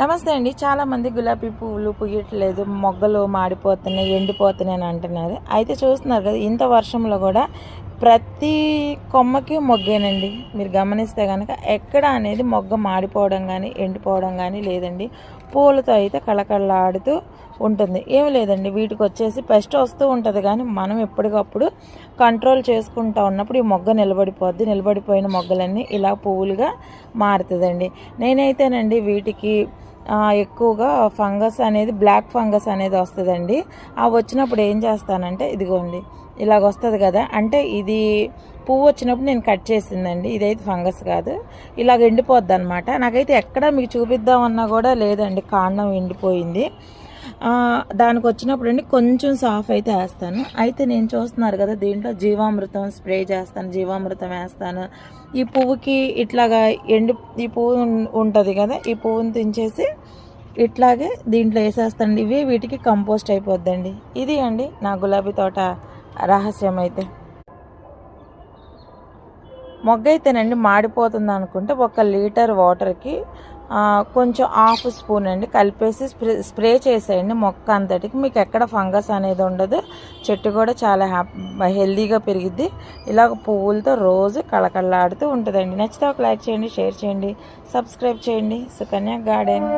నమస్తే అండి. చాలామంది గులాబీ పువ్వులు పుయ్యట్లేదు మొగ్గలు మాడిపోతున్నాయి ఎండిపోతున్నాయి అని అంటున్నారు. అయితే చూస్తున్నారు కదా ఇంత వర్షంలో కూడా ప్రతి కొమ్మకి మొగ్గేనండి. మీరు గమనిస్తే కనుక ఎక్కడ అనేది మొగ్గ మాడిపోవడం కానీ ఎండిపోవడం కానీ లేదండి. పూలతో అయితే కళకళలాడుతూ ఉంటుంది. ఏమి లేదండి. వీటికి వచ్చేసి పెస్ట్ వస్తూ ఉంటుంది కానీ మనం ఎప్పటికప్పుడు కంట్రోల్ చేసుకుంటా ఉన్నప్పుడు ఈ మొగ్గ నిలబడిపోద్ది. నిలబడిపోయిన మొగ్గలన్నీ ఇలా పువ్వులుగా మారుతుందండి. నేనైతేనండి వీటికి ఎక్కువగా ఫంగస్ అనేది బ్లాక్ ఫంగస్ అనేది వస్తుందండి. ఆ వచ్చినప్పుడు ఏం చేస్తానంటే ఇదిగోండి ఇలాగ వస్తుంది కదా అంటే ఇది పువ్వు వచ్చినప్పుడు నేను కట్ చేసిందండి ఇదైతే ఫంగస్ కాదు ఇలాగ ఎండిపోద్ది అనమాట నాకైతే ఎక్కడ మీకు చూపిద్దామన్నా కూడా లేదండి కాండం ఎండిపోయింది. దానికి వచ్చినప్పుడు అండి కొంచెం సాఫ్ అయితే వేస్తాను. అయితే నేను చూస్తున్నారు కదా దీంట్లో జీవామృతం స్ప్రే చేస్తాను జీవామృతం వేస్తాను. ఈ పువ్వుకి ఇట్లాగా ఎండి ఈ పువ్వు ఉంటుంది కదా ఈ పువ్వుని తెంచేసి ఇట్లాగే దీంట్లో వేసేస్తాను ఇవి వీటికి కంపోస్ట్ అయిపోద్దండి. ఇది అండి నా గులాబీ తోట రహస్యం అయితే. మొగ్గ అయితేనండి మాడిపోతుంది అనుకుంటే ఒక లీటర్ వాటర్కి కొంచెం హాఫ్ స్పూన్ అండి. కలిపేసి స్ప్రే స్ప్రే చేసేయండి మొక్క అంతటికి. మీకు ఎక్కడ ఫంగస్ అనేది ఉండదు. చెట్టు కూడా చాలా హ్యాపీ హెల్దీగా పెరిగిద్ది. ఇలాగ పువ్వులతో రోజు కళకళలాడుతూ ఉంటుందండి. నచ్చితే ఒక లైక్ చేయండి షేర్ చేయండి సబ్స్క్రైబ్ చేయండి. సుకన్య గార్డెన్.